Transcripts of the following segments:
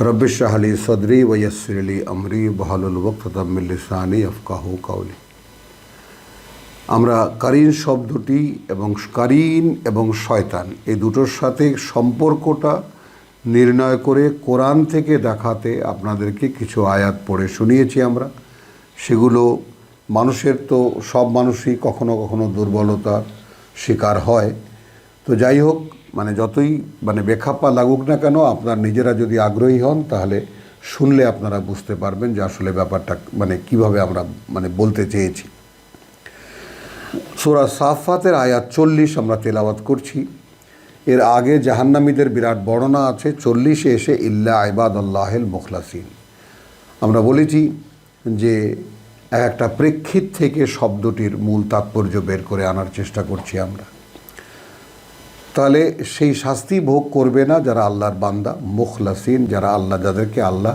রব্বিশাহলি সদরি ওয়াসিরলি আমরি বহালুল ওক্তমিল্লিসানি আফকাহু কাউলি আমরা কারিন শব্দটি এবং কারিন এবং শয়তান এই দুটোর সাথে সম্পর্কটা নির্ণয় করে কোরআন থেকে দেখাতে আপনাদেরকে কিছু আয়াত পড়ে শুনিয়েছি আমরা। সেগুলো মানুষের তো সব মানুষই কখনো কখনো দুর্বলতার শিকার হয়। তো যাই হোক মানে যতই মানে বেখাপ্পা লাগুক না কেন, আপনার নিজেরা যদি আগ্রহী হন, তাহলে শুনলে আপনারা বুঝতে পারবেন যে আসলে ব্যাপারটা মানে কীভাবে আমরা মানে বলতে চেয়েছি। সোরা সাফাতের আয়াত চল্লিশ আমরা তেলাওয়াত করছি। এর আগে জাহান্নামীদের বিরাট বর্ণনা আছে, চল্লিশে এসে ইল্লা আইবাদ আল্লাহেল মুখলাসিন। আমরা বলেছি যে একটা প্রেক্ষিত থেকে শব্দটির মূল তাৎপর্য বের করে আনার চেষ্টা করছি আমরা। তাহলে সেই শাস্তি ভোগ করবে না যারা আল্লাহর বান্দা, মুখলাসিন, যারা আল্লাহ, যাদেরকে আল্লাহ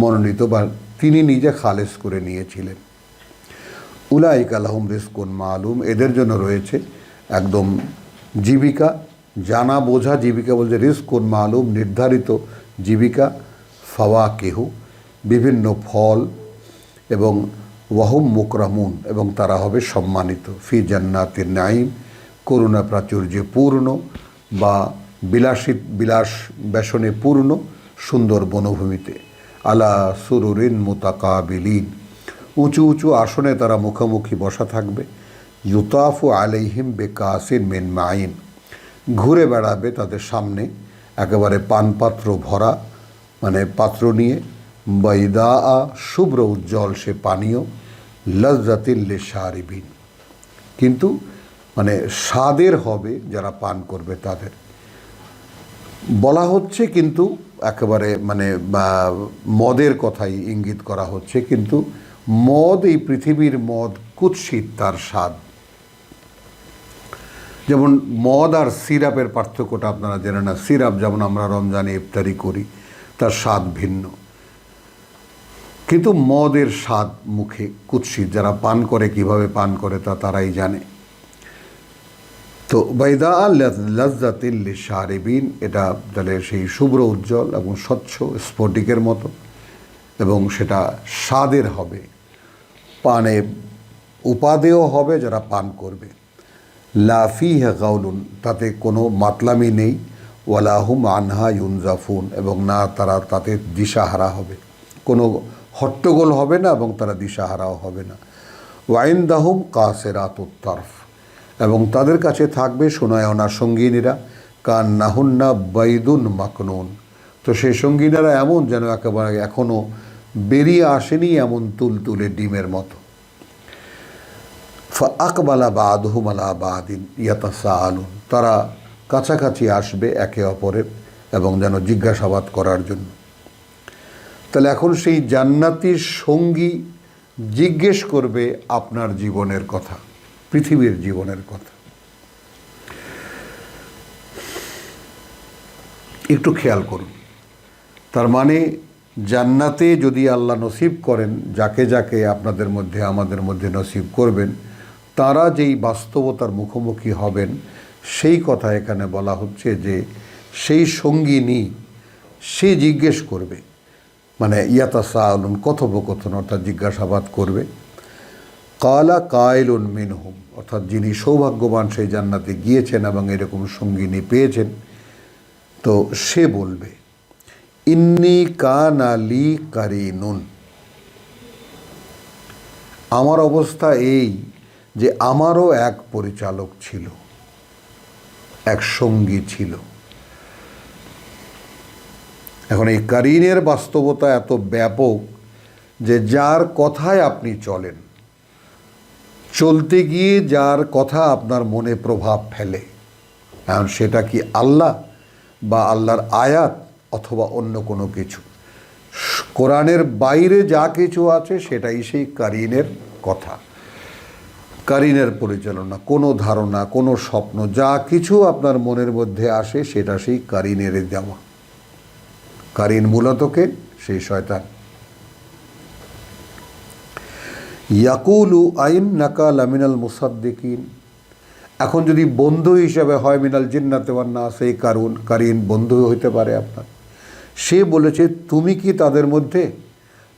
মনোনীত বা তিনি নিজে খালেস করে নিয়েছিলেন। উলাইক আলহম রিস্কুন মালুম, এদের জন্য রয়েছে একদম জীবিকা, জানা বোঝা জীবিকা বলছে রিস্কুন মালুম, নির্ধারিত জীবিকা, ফাওয়া কেহু, বিভিন্ন ফল এবং ওয়াহুম মুকরামুন এবং তারা হবে সম্মানিত। ফি জান্নাতের নাইম করুণা প্রাচুর্যে পূর্ণ বা বিলাসিত বিলাস ব্যসনে পূর্ণ সুন্দর বনভূমিতে। আলা সুরুরিন মোতাকাবিলিন। উঁচু উঁচু আসনে তারা মুখোমুখি বসা থাকবে। ইউতাফু আলাইহিম বেকাসিন মেন মাইন। ঘুরে বেড়াবে তাদের সামনে। একেবারে পানপাত্র ভরা মানে পাত্র নিয়ে। বৈদা আ শুভ্র উজ্জ্বল সে পানীয়। লজ্জাতিল্লে সারিবিন কিন্তু মানে স্বাদের হবে যারা পান করবে তাদের। বলা হচ্ছে কিন্তু একেবারে মানে মদের কথাই ইঙ্গিত করা হচ্ছে কিন্তু মদ, এই পৃথিবীর মদ কুৎসিত তার স্বাদ। যেমন মদ আর সিরাপের পার্থক্যটা আপনারা জেনে না সিরাপ যেমন আমরা রমজানে ইফতারি করি, তার স্বাদ ভিন্ন। কিন্তু মদের স্বাদ মুখে কুৎসিত। যারা পান করে, কীভাবে পান করে তা তারাই জানে। তো বাইদা লজ্জাতিল্লি শারিবিন এটা তাহলে সেই শুভ্র উজ্জ্বল এবং স্বচ্ছ স্ফটিকের মতো এবং সেটা স্বাদের হবে। পানে উপাদেয় হবে যারা পান করবে। লাফি গাউলুন, তাতে কোনো মাতলামি নেই। ওয়ালাহুম আনহা ইউনজাফুন, এবং না তারা তাতে দিশাহারা হবে। কোনো হট্টগোল হবে না এবং তারা দিশাহারাও হবে না। ওয়াইন দাহুম কাসেরাত উত্তরফ এবং তাদের কাছে থাকবে সোনায়না সঙ্গিনীরা। কান নাহুন্না বাইদুন মাকনুন। তো সেই সঙ্গিনীরা এমন যেন একেবারে এখনও বেরিয়ে আসেনি এমন তুলতুলে ডিমের মতো। আকবালা বা বাদিন ইয়াতাসা আলুন তারা কাছাকাছি আসবে একে অপরের এবং যেন জিজ্ঞাসাবাদ করার জন্য। তাহলে এখন সেই জান্নাতির সঙ্গী জিজ্ঞেস করবে আপনার জীবনের কথা। পৃথিবীর জীবনের কথা। একটু খেয়াল করুন। তার মানে জান্নাতে যদি আল্লাহ নসিব করেন, যাকে যাকে আপনাদের মধ্যে, আমাদের মধ্যে নসিব করবেন, তারা যেই বাস্তবতার মুখোমুখি হবেন, সেই কথা এখানে বলা হচ্ছে যে, সেই সঙ্গিনী, সে জিজ্ঞেস করবে। মানে ইয়াতা সাউলুন কথোপকথন অর্থাৎ জিজ্ঞাসাবাদ করবে। কালা কায়লুন মিনহুম, অর্থাৎ যিনি সৌভাগ্যবান সেই জান্নাতে গিয়েছেন এবং এরকম সঙ্গিনী পেয়েছেন, তো সে বলবে, ইন্নি কান আলি কারিনুন। আমার অবস্থা এই যে আমারও এক পরিচালক ছিল, এক সঙ্গী ছিল। এখন এই কারিনের বাস্তবতা এত ব্যাপক যে যার কথায় আপনি চলেন চলতে গিয়ে যার কথা আপনার মনে প্রভাব ফেলে। কারণ সেটা কি আল্লাহ বা আল্লাহর আয়াত অথবা অন্য কোনো কিছু? কোরআনের বাইরে যা কিছু আছে সেটাই সেই কারিনের কথা। কারিনের পরিচালনা, কোনো ধারণা, কোনো স্বপ্ন, যা কিছু আপনার মনের মধ্যে আসে সেটা সেই কারিনের দেওয়া। কারিন মূলত কে? সেই শয়তান। ইয়াকুলু আইন নাকা লামিনাল মুসাদ্দিকিন। এখন যদি বন্ধু হিসেবে হয় মিনাল জিন্নাতে না সেই কারুন, কারিন বন্ধু হইতে পারে আপনার। সে বলেছে, তুমি কি তাদের মধ্যে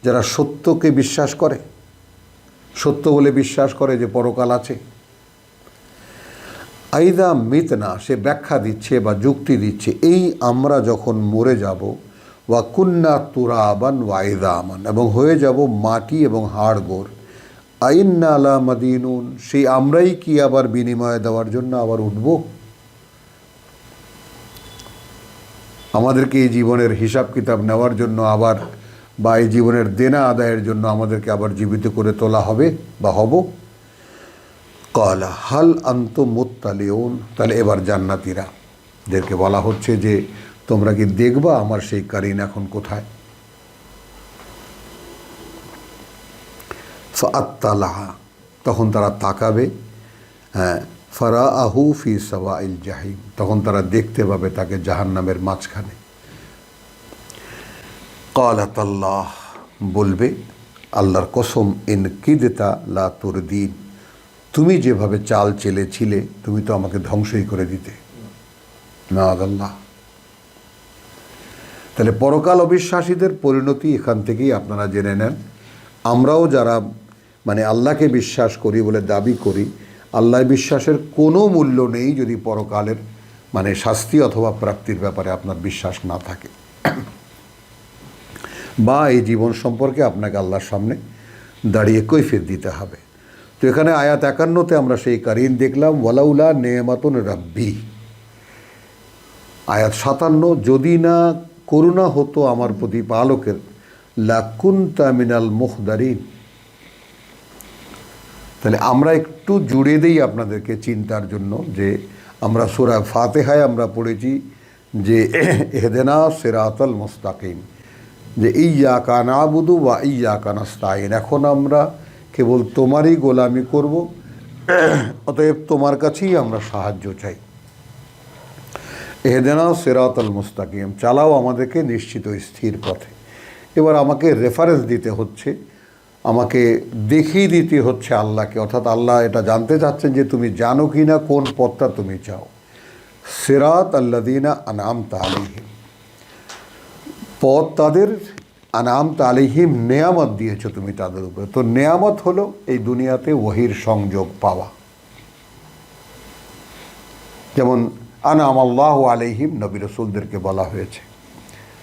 যারা সত্যকে বিশ্বাস করে? সত্য বলে বিশ্বাস করে যে পরকাল আছে। আইদা মিত না সে ব্যাখ্যা দিচ্ছে বা যুক্তি দিচ্ছে, এই আমরা যখন মরে যাব, ওয়া কুন্না তুরা আবান ওয়াইদা আমান এবং হয়ে যাব মাটি এবং হাড়গোড় আইন্না আলা মাদিনুন, সেই আমরাই কি আবার বিনিময় দেওয়ার জন্য আবার উঠব? আমাদেরকে এই জীবনের হিসাব কিতাব নেওয়ার জন্য আবার বা এই জীবনের দেনা আদায়ের জন্য আমাদেরকে আবার জীবিত করে তোলা হবে বা হব? কলা, হাল আন্ত মোত্তালিউন। তাহলে এবার জান্নাতিরা দেরকে বলা হচ্ছে যে, তোমরা কি দেখবা আমার সেই কারিন এখন কোথায়? ফাত্তালাহা তখন তারা তাকাবে হ্যাঁ আহু ফি সাওয়া ইল জাহিম, তখন তারা দেখতে পাবে তাকে জাহান্নামের মাঝখানে। কালাত আল্লাহ বলবে, আল্লাহর কসম, ইন কিদেতা লা তোর দিন তুমি যেভাবে চাল চেলেছিলে, তুমি তো আমাকে ধ্বংসই করে দিতে। না আল্লাহ তাহলে পরকাল অবিশ্বাসীদের পরিণতি এখান থেকেই আপনারা জেনে নেন। আমরাও যারা মানে আল্লাহকে বিশ্বাস করি বলে দাবি করি আল্লাহ বিশ্বাসের কোনো মূল্য নেই যদি পরকালের মানে শাস্তি অথবা প্রাপ্তির ব্যাপারে আপনার বিশ্বাস না থাকে। বা এই জীবন সম্পর্কে আপনাকে আল্লাহর সামনে দাঁড়িয়ে কৈফিয়ত দিতে হবে। তো এখানে আয়াত একান্নতে আমরা সেই কারিন দেখলাম, ওয়ালাউলা নেমাতুন রাব্বি। আয়াত সাতান্ন, যদি না করুণা হতো আমার প্রতি পালকের লাকুন তামিনাল মুখদারিন। তাহলে আমরা একটু জুড়ে দেই আপনাদেরকে চিন্তার জন্য যে আমরা সুরা ফাতেহায় আমরা পড়েছি যে এহদেনা সেরাতল মোস্তাকিম, যে ইয়া কান আবুদু বা ইয়া কানাস্তাইন এখন আমরা কেবল তোমারই গোলামি করব, অতএব তোমার কাছেই আমরা সাহায্য চাই। এহেদেনা সেরাতল মুস্তাকিম, চালাও আমাদেরকে নিশ্চিত স্থির পথে। এবার আমাকে রেফারেন্স দিতে হচ্ছে আমাকে দেখিয়ে দিতে হচ্ছে আল্লাহকে, অর্থাৎ আল্লাহ এটা জানতে চাচ্ছেন যে তুমি জানো কি না, কোন পথটা তুমি চাও। সেরাত আল্লাদিনা আনাম তালিহিম পথ তাদের আনাম তালিহিম নেয়ামত দিয়েছ তুমি তাদের উপরে। তো নেয়ামত হলো এই দুনিয়াতে ওহির সংযোগ পাওয়া। যেমন আনাম আল্লাহ আলহিম নবী রসুলদেরকে বলা হয়েছে।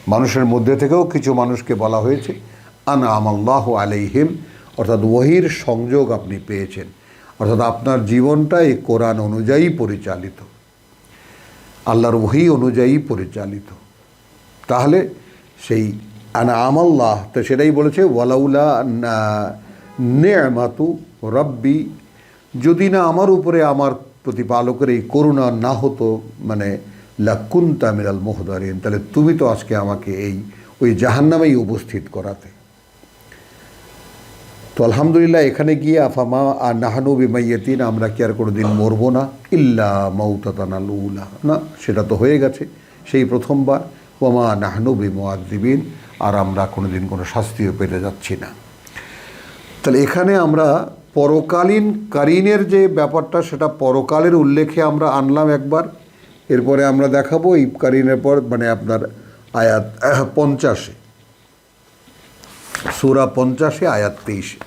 মানুষের মধ্যে থেকেও কিছু মানুষকে বলা হয়েছে। আনাম আল্লাহ আলহিম অর্থাৎ ওহির সংযোগ আপনি পেয়েছেন। অর্থাৎ আপনার জীবনটা এই কোরআন অনুযায়ী পরিচালিত। আল্লাহর ওহি অনুযায়ী পরিচালিত। তাহলে সেই আনা আমাল্লাহ তো সেটাই বলেছে, ওয়ালাউলা নেমাতু রব্বি, যদি না আমার উপরে আমার প্রতিপালকের এই করুণা না হতো মানে লাকুন তামিরাল মোহদারিন, তাহলে তুমি তো আজকে আমাকে এই, ওই জাহান্নামেই উপস্থিত করাতে। তো আলহামদুলিল্লাহ, এখানে গিয়ে আফামা আর নাহানু বিমাইয়েতিন, আমরা কি আর কোনো দিন মরবো না? ইল্লা মৌতাতানাল উলা না, সেটা তো হয়ে গেছে। সেই প্রথমবার ওমা নাহানু বিমাদিবিন আর আমরা কোনো দিন কোনো শাস্তিও পেতে যাচ্ছি না। তাহলে এখানে আমরা পরকালীন কারিনের যে ব্যাপারটা, সেটা পরকালের উল্লেখে আমরা আনলাম একবার। এরপরে আমরা দেখাবো এই কারিনের পর মানে আপনার আয়াত পঞ্চাশে। সুরা পঞ্চাশে, আয়াত তেইশে।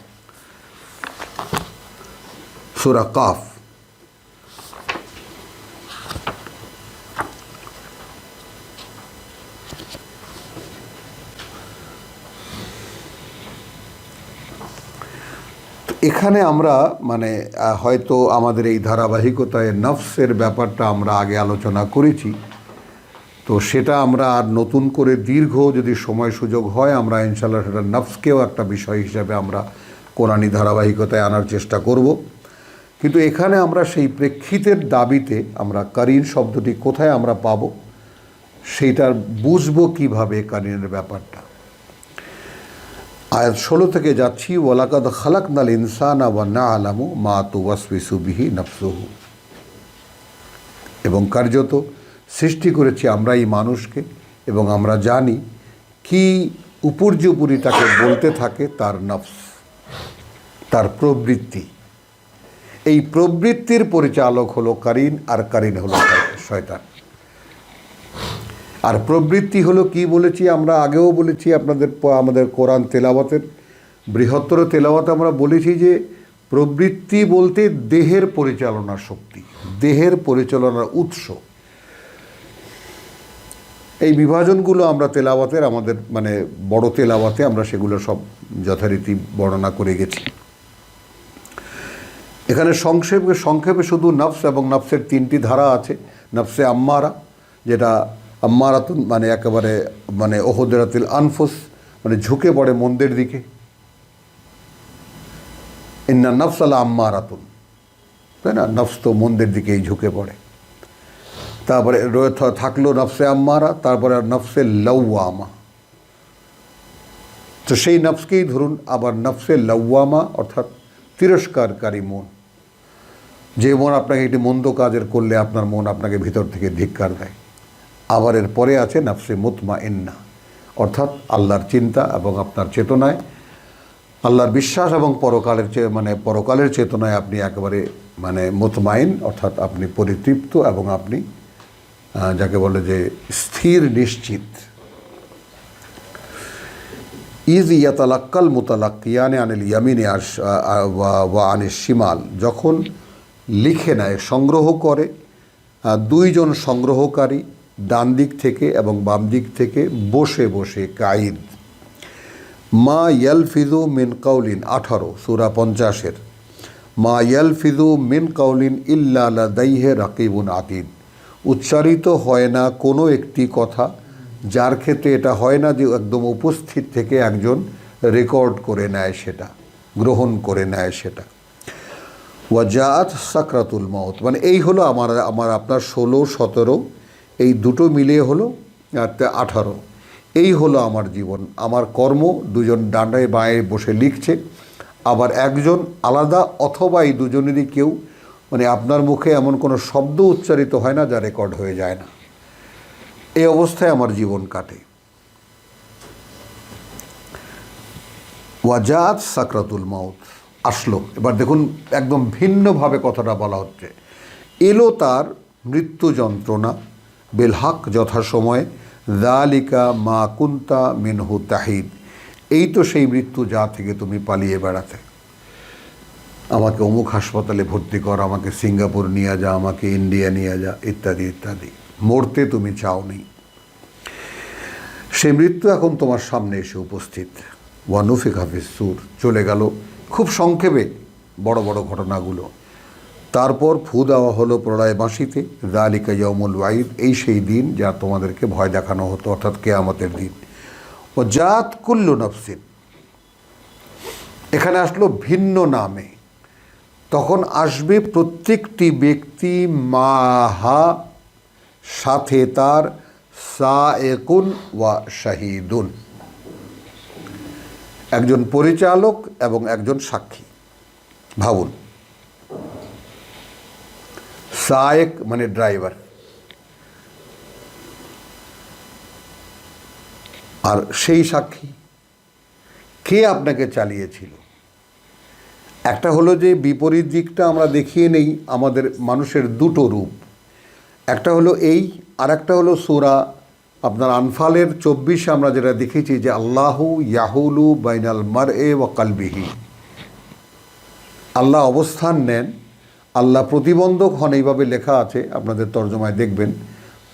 সুরা কাফ। এখানে আমরা মানে হয়তো আমাদের এই ধারাবাহিকতায় নফসের ব্যাপারটা আমরা আগে আলোচনা করেছি। তো সেটা আমরা আর নতুন করে দীর্ঘ যদি সময় সুযোগ হয়, আমরা ইনশাল্লাহ সেটা নফসকেও একটা বিষয় হিসাবে আমরা কোরআনী ধারাবাহিকতায় আনার চেষ্টা করব। কিন্তু এখানে আমরা সেই প্রেক্ষিতের দাবিতে আমরা কারিন শব্দটি কোথায় আমরা পাব, সেইটার বুঝব কীভাবে কারিনের ব্যাপারটা। আয়াত ষোলো থেকে যাচ্ছি, ওয়ালাকাদ খালাক নাল ইনসান ওয়া না আলামু মা তু ওয়াসবিসু বিহি নফসুহু। এবং কার্যত সৃষ্টি করেছি আমরা এই মানুষকে এবং আমরা জানি কি উপর্যুপুরি তাকে বলতে থাকে তার নফস, তার প্রবৃত্তি। এই প্রবৃত্তির পরিচালক হলো কারিন আর কারিন হলো শয়তান। আর প্রবৃত্তি হলো কি বলেছি আমরা আগেও বলেছি আপনাদের আমাদের কোরআন তেলাওয়াতের, বৃহত্তর তেলাওয়াতে আমরা বলেছি যে প্রবৃত্তি বলতে দেহের পরিচালনার শক্তি, দেহের পরিচালনার উৎস। এই বিভাজনগুলো আমরা তেলাওয়াতের আমাদের মানে বড় তেলাওয়াতে আমরা সেগুলো সব যথারীতি বর্ণনা করে গেছি। এখানে সংক্ষেপে সংক্ষেপে শুধু নফস এবং নফসের তিনটি ধারা আছে। নফসে আম্মারা, যেটা আম্মারাতুন মানে একেবারে মানে ওহদেরাতিল আনফুস মানে ঝুঁকে পড়ে মন্দের দিকে। ইন্না নফস আলা আম্মারাতুন। তাই না? নফস তো মন্দের দিকেই ঝুঁকে পড়ে। তারপরে থাকল নফসে আম্মারা, তারপরে নফসে লৌয়ামা তো সেই নফসকেই ধরুন, আবার নফসে লৌয়ামা অর্থাৎ তিরস্কারকারী মন। যে মন আপনাকে একটি মন্দ কাজের করলে আপনার মন আপনাকে ভিতর থেকে ধিক্কার দেয়। আবার এর পরে আছে নফসে মুতমা ইন্না অর্থাৎ আল্লাহর চিন্তা এবং আপনার চেতনায়। আল্লাহর বিশ্বাস এবং পরকালের চে মানে পরকালের চেতনায় আপনি একেবারে মানে মুতমাইন, অর্থাৎ আপনি পরিতৃপ্ত এবং আপনি যাকে বলে যে স্থির নিশ্চিত। ইজ ইয়াতালাক্কাল মুতালাক্কিয়ানে আনিল ইয়ামিনে আস ওয়া আনিস শিমাল। যখন লিখে নেয়, সংগ্রহ করে দুইজন সংগ্রহকারী ডান দিক থেকে এবং বাম দিক থেকে বসে বসে কাইদ মা ইয়ালফিজু মিন কাউলিন আঠারো, সুরা পঞ্চাশের। মা ইয়ালফিজু মিন কাউলিন ইল্লা লাদাইহে রাকিবুন আতিদ। উচ্চারিত হয় না কোনো একটি কথা, যার ক্ষেত্রে এটা হয় না যে একদম উপস্থিত থেকে একজন রেকর্ড করে নেয় সেটা, গ্রহণ করে নেয় সেটা। ওয়াজাত সাকরাতুল মউত। মানে এই হলো আমার আমার আপনার ষোলো, সতেরো, এই দুটো মিলিয়ে হলো আঠারো। এই হলো আমার জীবন। আমার কর্ম, দুজন ডান্ডায় বাঁয়ে বসে লিখছে। আবার একজন আলাদা অথবা এই দুজনেরই কেউ মানে আপনার মুখে এমন কোনো শব্দ উচ্চারিত হয় না যা রেকর্ড হয়ে যায় না। এই অবস্থায় আমার জীবন কাটে। ওয়াজাত সাকরাতুল মাউত। আসলো। এবার দেখুন একদম ভিন্নভাবে কথাটা বলা হচ্ছে। এলো তার মৃত্যু যন্ত্রণা। বেলহাক যথাসময়ে, দালিকা মা কুন্তা মিনহু তাহিদ। এই তো সেই মৃত্যু যা থেকে তুমি পালিয়ে বেড়াতে। আমাকে অমুক হাসপাতালে ভর্তি কর, আমাকে সিঙ্গাপুর নিয়ে যা, আমাকে ইন্ডিয়া নিয়ে যা, ইত্যাদি ইত্যাদি। মরতে তুমি চাও চাওনি। সে মৃত্যু এখন তোমার সামনে এসে উপস্থিত। ওয়ানুফিক হাফিজ সুর চলে গেল। খুব সংক্ষেপে বড় বড় ঘটনাগুলো। তারপর ফু দেওয়া হলো প্রলয় বাঁশিতে দালিকা ইয়মুল ওয়াইদ এই সেই দিন যা তোমাদেরকে ভয় দেখানো হতো, অর্থাৎ কেয়ামতের দিন। ও জাত কুল্লু নফসিন এখানে আসলো ভিন্ন নামে। তখন আসবে প্রত্যেকটি ব্যক্তি মাহা, সাথে তার সায়েকুন ওয়া শাহিদুন। একজন পরিচালক এবং একজন সাক্ষী। ভাবুন। সায়েক মানে ড্রাইভার। আর সেই সাক্ষী, কে আপনাকে চালিয়েছিল? একটা হলো যে বিপরীত দিকটা আমরা দেখিয়ে নেই, আমাদের মানুষের দুটো রূপ। একটা হলো এই আর একটা হলো সুরা আপনার আনফালের চব্বিশে আমরা যেটা দেখেছি যে আল্লাহু ইয়াহুলু বাইনাল মার এ ওয়া কালবিহি। আল্লাহ অবস্থান নেন, আল্লাহ প্রতিবন্ধক হন, এইভাবে লেখা আছে, আপনাদের তর্জমায় দেখবেন।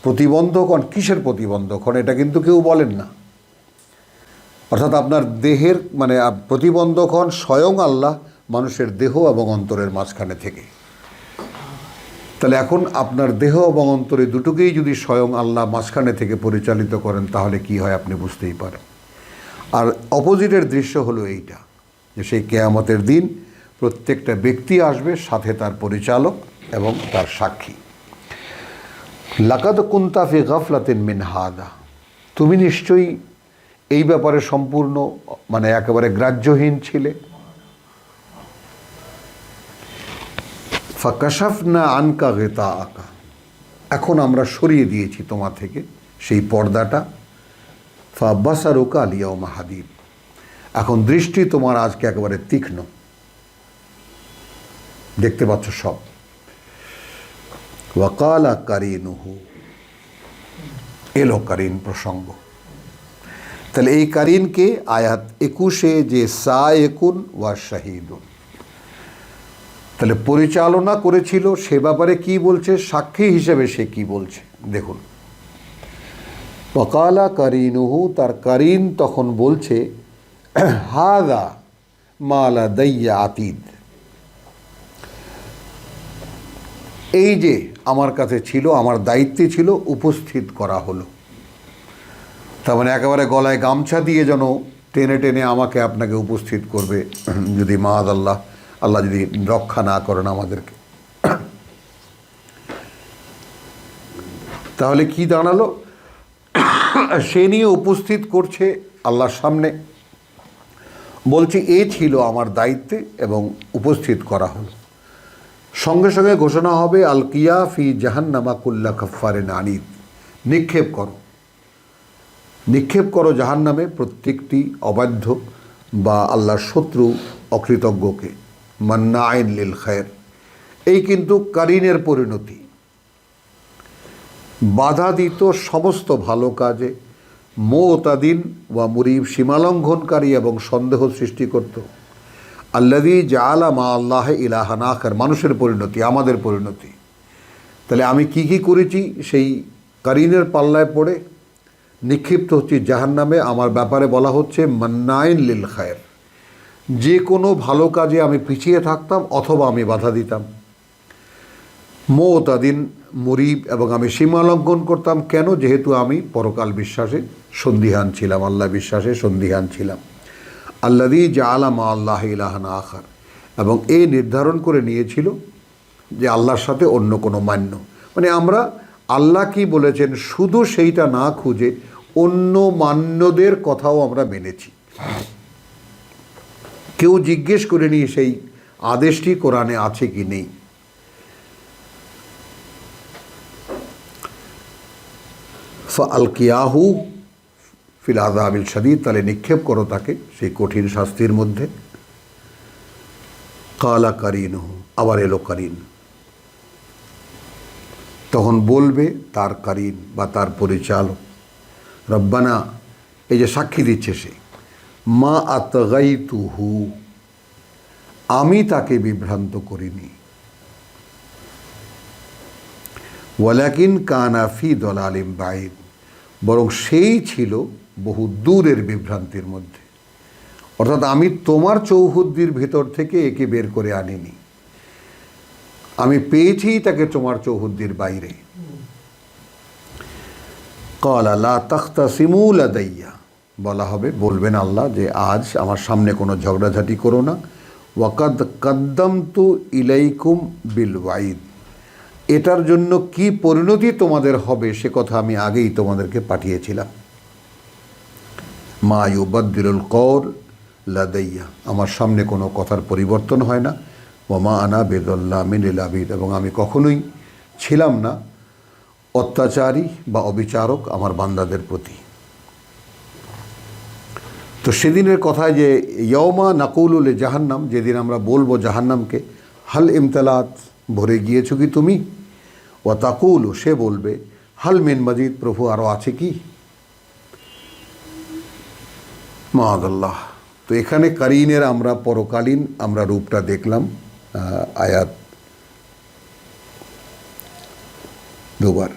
প্রতিবন্ধক হন, কিসের প্রতিবন্ধক হন, এটা কিন্তু কেউ বলেন না। অর্থাৎ আপনার দেহের মানে প্রতিবন্ধক হন স্বয়ং আল্লাহ, মানুষের দেহ এবং অন্তরের মাঝখানে থেকে। তাহলে এখন আপনার দেহ এবং অন্তরে দুটোকেই যদি স্বয়ং আল্লাহ মাঝখানে থেকে পরিচালিত করেন, তাহলে কি হয় আপনি বুঝতেই পারেন। আর অপোজিটের দৃশ্য হলো এইটা, যে সেই কেয়ামতের দিন প্রত্যেকটা ব্যক্তি আসবে, সাথে তার পরিচালক এবং তার সাক্ষী। লাকাদ কুন্তাফি গাফলাতিন মিন হাদা। তুমি নিশ্চয়ই এই ব্যাপারে সম্পূর্ণ মানে একেবারে গ্রাহ্যহীন ছিলে। ফাকাশাফ না আনকা গেতা আকা এখন আমরা সরিয়ে দিয়েছি তোমার থেকে সেই পর্দাটা। ফাব্বাসারুকা আলিয়া ও মাহাদিব এখন দৃষ্টি তোমার আজকে একেবারে তীক্ষ্ণ। দেখতে পাচ্ছ সব। ওয়াকালা কারিনুহু। এলো কারিন প্রসঙ্গ। তাহলে এই কারিনকে আয়াত একুশে যে সা একুন ওয়া শাহিদুন। তাহলে পরিচালনা করেছিল সে ব্যাপারে কি বলছে? সাক্ষী হিসেবে সে কি বলছে? দেখুন। ওকালা কারিনুহু, তার কারিন তখন বলছে, হাদা মালা দইয়া আতিদ। এই যে আমার কাছে ছিল, আমার দায়িত্বে ছিল, উপস্থিত করা হলো। তার মানে একেবারে গলায় গামছা দিয়ে যেন টেনে টেনে আমাকে আপনাকে উপস্থিত করবে, যদি মাহাদ আল্লাহ। আল্লাহ যদি রক্ষা না করেন আমাদেরকে। তাহলে কি দাঁড়াল? সে নিয়ে উপস্থিত করছে আল্লাহর সামনে। বলছে, এ ছিল আমার দায়িত্বে এবং উপস্থিত করা হলো। সঙ্গে সঙ্গে ঘোষণা হবে, আল কিয়া ফি জাহান্নামা কুল্লা কফারে নানিদ নিক্ষেপ করো। নিক্ষেপ করো জাহান নামে প্রত্যেকটি অবাধ্য বা আল্লাহর শত্রু অকৃতজ্ঞকে। মান্না লিল খায়ের। এই কিন্তু কারিনের পরিণতি। বাধা দিত সমস্ত ভালো কাজে, মোতাদিন বা মুরিব সীমালঙ্ঘনকারী এবং সন্দেহ সৃষ্টি করত। আল্লাদি জালা মা আল্লাহ ইলাহান আখার মানুষের পরিণতি, আমাদের পরিণতি। তাহলে আমি কি কি করেছি? সেই কারিনের পাল্লায় পড়ে নিক্ষিপ্ত হচ্ছি জাহান নামে আমার ব্যাপারে বলা হচ্ছে মান্নাইন লিল খায়ের। যে কোনো ভালো কাজে আমি পিছিয়ে থাকতাম অথবা আমি বাধা দিতাম। মোতাদিন মরিব এবং আমি সীমা লঙ্ঘন করতাম কেন? যেহেতু আমি পরকাল বিশ্বাসে সন্দিহান ছিলাম, আল্লাহ বিশ্বাসে সন্দিহান ছিলাম। আল্লাদি জালা মা আল্লাহ ইলাহান আখার। এবং এ নির্ধারণ করে নিয়েছিল যে আল্লাহর সাথে অন্য কোনো মান্য। মানে আমরা আল্লাহ কি বলেছেন, শুধু সেইটা না খুঁজে অন্য মান্যদের কথাও আমরা মেনেছি। কেউ জিজ্ঞেস করে নিয়ে সেই আদেশটি কোরআনে আছে কি নেই। আল কিয়াহু ফিল আজাবিল শাদিদ, তাহলে নিক্ষেপ করো তাকে সেই কঠিন শাস্তির মধ্যে। কালা কারিন আবার এলো কারিন। তখন বলবে, তার কারিন বা তার পরিচালক, রব্বানা, এই যে সাক্ষী দিচ্ছে সে মা আতগাই তুহু আমি তাকে বিভ্রান্ত করিনি। ওয়ালাকিন কানাফি দলালিম বাইদ বরং সেই ছিল বহু দূরের বিভ্রান্তির মধ্যে। অর্থাৎ আমি তোমার চৌহদ্দির ভেতর থেকে একে বের করে আনিনি। আমি পেয়েছি তাকে তোমার চৌহদ্দির বাইরে। কল আল্লাহ তখতা সিমুল আদাইয়া বলা হবে, বলবেন আল্লাহ যে আজ আমার সামনে কোনো ঝগড়াঝাটি করো না। ওয়াকাদ কদ্দম তু ইলাইকুম বিল ওয়াইদ এটার জন্য কি পরিণতি তোমাদের হবে সে কথা আমি আগেই তোমাদেরকে পাঠিয়েছিলাম। মা ইউবাদ্দিরুল কর লাদাইয়া। আমার সামনে কোনো কথার পরিবর্তন হয় না। ও মা আনা বেদল্লা মিনিল আবিদ। এবং আমি কখনোই ছিলাম না অত্যাচারী বা অবিচারক আমার বান্দাদের প্রতি। তো সেদিনের কথায় যে ইয়মা নাকুলুল জাহান্নাম যেদিন আমরা বলব জাহান্নামকে, হাল ইমতালাত, ভরে গিয়েছো কি তুমি? ও তাকুল সে বলবে, হাল মিন মজিদ প্রভু আরও আছে কি? মাহাদাল্লাহ তো এখানে কারিনের আমরা পরকালীন আমরা রূপটা দেখলাম আয়াত দুবার।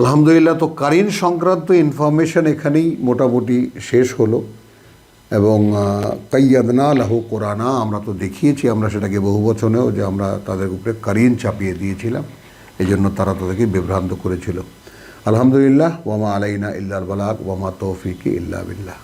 আলহামদুলিল্লাহ, তো কারিন সংক্রান্ত ইনফরমেশন এখানেই মোটামুটি শেষ হলো এবং কাইয়াদনা লাহু কোরআনা আমরা তো দেখিয়েছি, আমরা সেটাকে বহু বচনেও যে আমরা তাদের উপরে কারিন চাপিয়ে দিয়েছিলাম এই জন্য তারা তাদেরকে বিভ্রান্ত করেছিল। আলহামদুলিল্লাহ ওয়ামা আলাইনা ইল্লাল বালাক ওয়ামা তৌফিকি ইল্লা বিল্লাহ